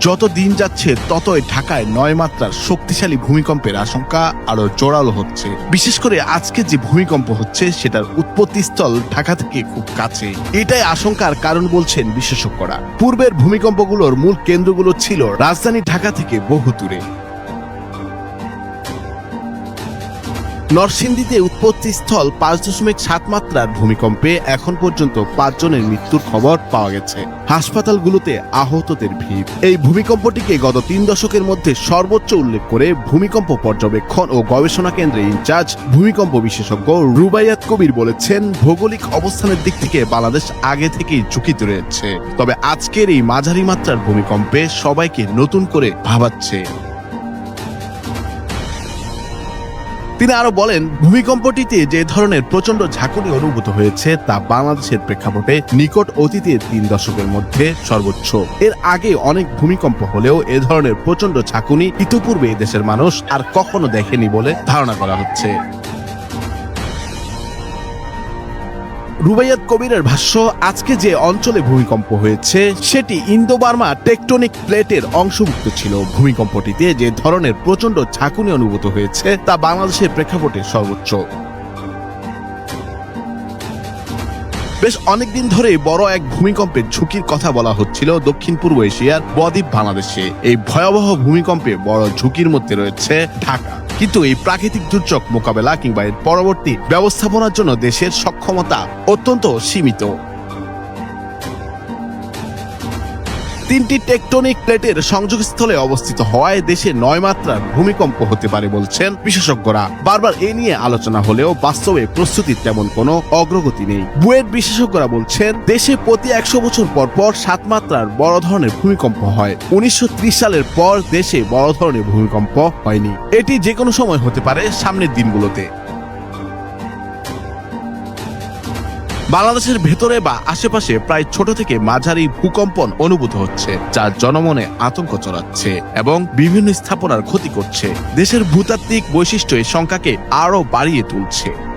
যত দিন যাচ্ছে, ততই ঢাকায় নয় মাত্রার শক্তিশালী ভূমিকম্পের আশঙ্কা আরও জোরালো হচ্ছে। বিশেষ করে আজকে যে ভূমিকম্প হচ্ছে, সেটার উৎপত্তিস্থল ঢাকা থেকে খুব কাছে। এটাই আশঙ্কার কারণ বলছেন বিশেষজ্ঞরা। পূর্বের ভূমিকম্পগুলোর মূল কেন্দ্রগুলো ছিল রাজধানী ঢাকা থেকে বহু দূরে নরসিংদীতে উৎপত্তিস্থল পাঁচ দশমিক সাত মাত্রার ভূমিকম্পে এখন পর্যন্ত পাঁচজনের মৃত্যুর খবর পাওয়া গেছে। হাসপাতালগুলোতে আহতদের ভিড়। এই ভূমিকম্পটিকে গত তিন দশকের মধ্যে সর্বোচ্চ উল্লেখ করে ভূমিকম্প পর্যবেক্ষণ ও গবেষণা কেন্দ্রের ইনচার্জ ভূমিকম্প বিশেষজ্ঞ রুবাইয়াত কবির বলেছেন, ভৌগোলিক অবস্থানের দিক থেকে বাংলাদেশ আগে থেকেই ঝুঁকিতে রয়েছে। তবে আজকের এই মাঝারি মাত্রার ভূমিকম্পে সবাইকে নতুন করে ভাবাচ্ছে। তিনি আরও বলেন, ভূমিকম্পটিতে যে ধরনের প্রচণ্ড ঝাঁকুনি অনুভূত হয়েছে তা বাংলাদেশের প্রেক্ষাপটে নিকট অতীতে তিন দশকের মধ্যে সর্বোচ্চ। এর আগে অনেক ভূমিকম্প হলেও এ ধরনের প্রচণ্ড ঝাঁকুনি ইতিপূর্বে দেশের মানুষ আর কখনো দেখেনি বলে ধারণা করা হচ্ছে। রুবাইয়াত কবিরের ভাষ্য, আজকে যে অঞ্চলে ভূমিকম্প হয়েছে, সেটি ইন্দো বার্মা টেকটনিক প্লেটের অংশভুক্ত ছিল। ভূমিকম্পটিতে যে ধরনের প্রচণ্ড ঝাঁকুনি অনুভূত হয়েছে, তা বাংলাদেশের প্রেক্ষাপটে সর্বোচ্চ। বেশ অনেকদিন ধরে বড় এক ভূমিকম্পের ঝুঁকির কথা বলা হচ্ছিল দক্ষিণ পূর্ব এশিয়ার বদ্বীপ বাংলাদেশে। এই ভয়াবহ ভূমিকম্পে বড় ঝুঁকির মধ্যে রয়েছে ঢাকা। কিন্তু এই প্রাকৃতিক দুর্যোগ মোকাবেলা কিংবা এর পরবর্তী ব্যবস্থাপনার জন্য দেশের সক্ষমতা অত্যন্ত সীমিত। তিনটি টেকটনিক প্লেটের সংযোগস্থলে অবস্থিত হওয়ায় দেশে নয় মাত্রার ভূমিকম্প হতে পারে বলছেন বিশেষজ্ঞরা। বারবার এ নিয়ে আলোচনা হলেও বাস্তবে প্রস্তুতির তেমন কোনো অগ্রগতি নেই। বুয়েট বিশেষজ্ঞরা বলছেন, দেশে প্রতি একশো বছর পর পর সাত মাত্রার বড় ধরনের ভূমিকম্প হয়। উনিশশো ত্রিশ সালের পর দেশে বড় ধরনের ভূমিকম্প হয়নি। এটি যে কোনো সময় হতে পারে সামনের দিনগুলোতে। বাংলাদেশের ভেতরে বা আশেপাশে প্রায় ছোট থেকে মাঝারি ভূকম্পন অনুভূত হচ্ছে যা জনমনে আতঙ্ক চড়াচ্ছে এবং বিভিন্ন স্থাপনার ক্ষতি করছে। দেশের ভূতাত্ত্বিক বৈশিষ্ট্য এই সংখ্যাকে আরও বাড়িয়ে তুলছে।